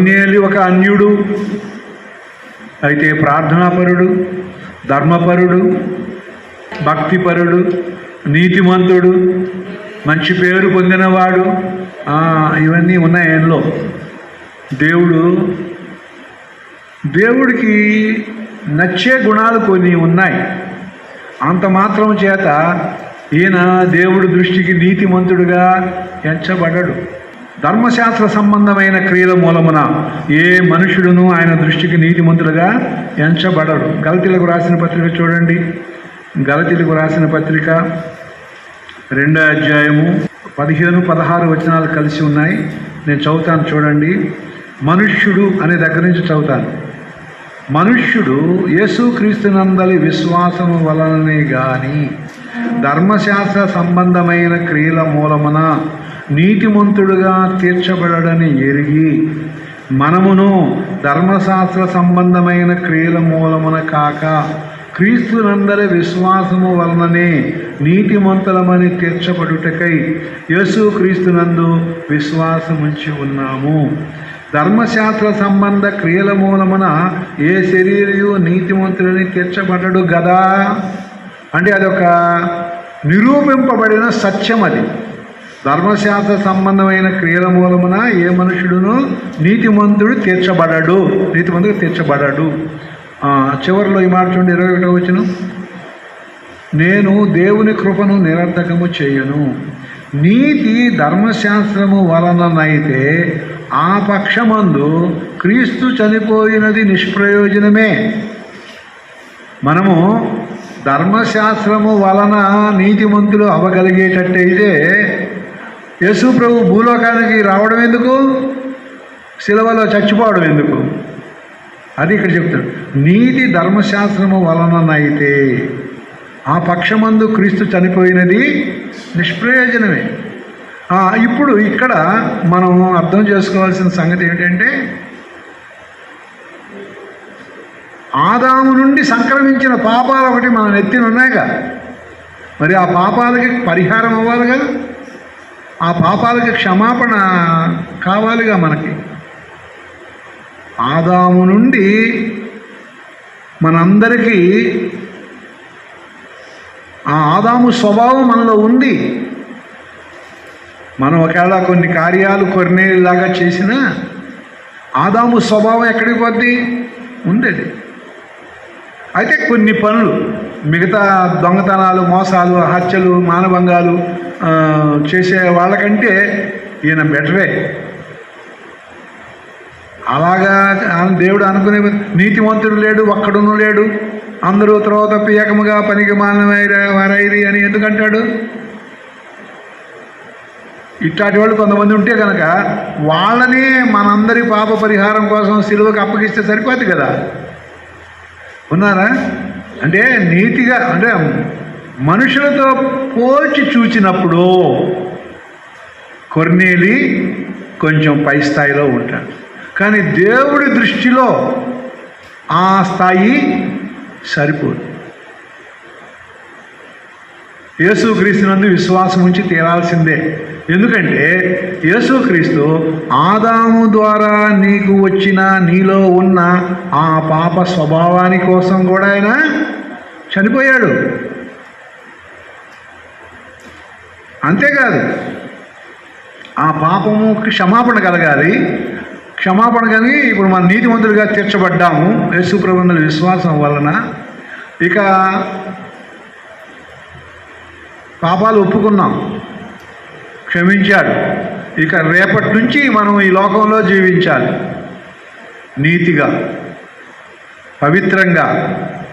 కొన్నేలి ఒక అన్యుడు. అయితే ప్రార్థనాపరుడు ధర్మపరుడు భక్తిపరుడు నీతిమంతుడు మంచి పేరు పొందినవాడు ఇవన్నీ ఉన్నాయి ఆయనలో. దేవుడు దేవుడికి నచ్చే గుణాలు కొన్ని ఉన్నాయి. అంత మాత్రం చేత ఈయన దేవుడి దృష్టికి నీతిమంతుడుగా ఎంచబడడు ధర్మశాస్త్ర సంబంధమైన క్రియల మూలమున ఏ మనుషుడును ఆయన దృష్టికి నీతిమంతుడుగా ఎంచబడడు. గలతీలకు రాసిన పత్రిక చూడండి. గలతీలకు రాసిన పత్రిక రెండో అధ్యాయము పదిహేను పదహారు వచనాలు కలిసి ఉన్నాయి. నేను చదువుతాను చూడండి. మనుష్యుడు అనే దగ్గర నుంచి చదువుతాను. మనుష్యుడు యేసుక్రీస్తునందలి విశ్వాసము వలననే గాని ధర్మశాస్త్ర సంబంధమైన క్రియల మూలమున నీతిమంతుడుగా తీర్చబడని ఎరిగి మనమును ధర్మశాస్త్ర సంబంధమైన క్రియల మూలమున కాక క్రీస్తునందరి విశ్వాసము వలననే నీతిమంతులమని తీర్చబడుటకై యేసు క్రీస్తునందు విశ్వాసముంచి ఉన్నాము. ధర్మశాస్త్ర సంబంధ క్రియల మూలమున ఏ శరీరయు నీతిమంతులని తీర్చబడడు గదా? అంటే అదొక నిరూపింపబడిన సత్యం అది ధర్మశాస్త్ర సంబంధమైన క్రియల మూలమున ఏ మనుషుడును నీతిమంతుడు తీర్చబడడు. నీతిమంతుడు తీర్చబడడు. చివరిలో ఈ మాట చూడండి ఇరవై ఒకటో వచ్చిన నేను దేవుని కృపను నిరర్ధకము చేయను. నీతి ధర్మశాస్త్రము వలననైతే ఆ పక్షమందు క్రీస్తు చనిపోయినది నిష్ప్రయోజనమే. మనము ధర్మశాస్త్రము వలన నీతిమంతులు అవ్వగలిగేటట్టయితే యేసు ప్రభు భూలోకానికి రావడం ఎందుకు? శిలవలో చచ్చిపోవడం ఎందుకు? అది ఇక్కడ చెప్తాడు. నీతి ధర్మశాస్త్రము వలననైతే ఆ పక్షమందు క్రీస్తు చనిపోయినది నిష్ప్రయోజనమే. ఇప్పుడు ఇక్కడ మనం అర్థం చేసుకోవాల్సిన సంగతి ఏంటంటే ఆదాము నుండి సంక్రమించిన పాపాలు ఒకటి మన నెత్తిన ఉన్నాయిగా. మరి ఆ పాపాలకి పరిహారం అవ్వాలిగా? ఆ పాపాలకి క్షమాపణ కావాలిగా మనకి. ఆదాము నుండి మనందరికీ ఆ ఆదాము స్వభావం మనలో ఉంది. మనం ఒకవేళ కొన్ని కార్యాలు కొన్నేలాగా చేసినా ఆదాము స్వభావం ఎక్కడికి పోద్ది? ఉండేది. అయితే కొన్ని పనులు మిగతా దొంగతనాలు మోసాలు హత్యలు మానభంగాలు చేసే వాళ్ళకంటే ఈయన బెటరే. అలాగా దేవుడు అనుకునే నీతివంతుడు లేడు ఒక్కడును లేడు. అందరూ తర్వాత తప్పి పనికి మానవైర వారైరి అని ఎందుకంటాడు? ఇట్లాంటి వాళ్ళు కొంతమంది ఉంటే కనుక వాళ్ళని మనందరి పాప పరిహారం కోసం సిలువకు అప్పగిస్తే సరిపోద్ది కదా. ఉన్నారా? అంటే నీతిగా అంటే మనుషులతో పోల్చి చూచినప్పుడు కొర్నేలి కొంచెం పై స్థాయిలో ఉంటాడు. కానీ దేవుడి దృష్టిలో ఆ స్థాయి సరిపోదు. యేసుక్రీస్తునందు విశ్వాసం ఉంచి తీరాల్సిందే. ఎందుకంటే యేసుక్రీస్తు ఆదాము ద్వారా నీకు వచ్చిన నీలో ఉన్న ఆ పాప స్వభావాని కోసం కూడా ఆయన చనిపోయాడు. అంతేకాదు ఆ పాపము క్షమాపణ కలగాలి. క్షమాపణ కలిగి ఇప్పుడు మన నీతిమంతులుగా తీర్చబడ్డాము. యేసు ప్రభువుల విశ్వాసం వలన. ఇక పాపాలు ఒప్పుకున్నాం. క్షమించాడు ఇక రేపటి నుంచి మనం ఈ లోకంలో జీవించాలి. నీతిగా పవిత్రంగా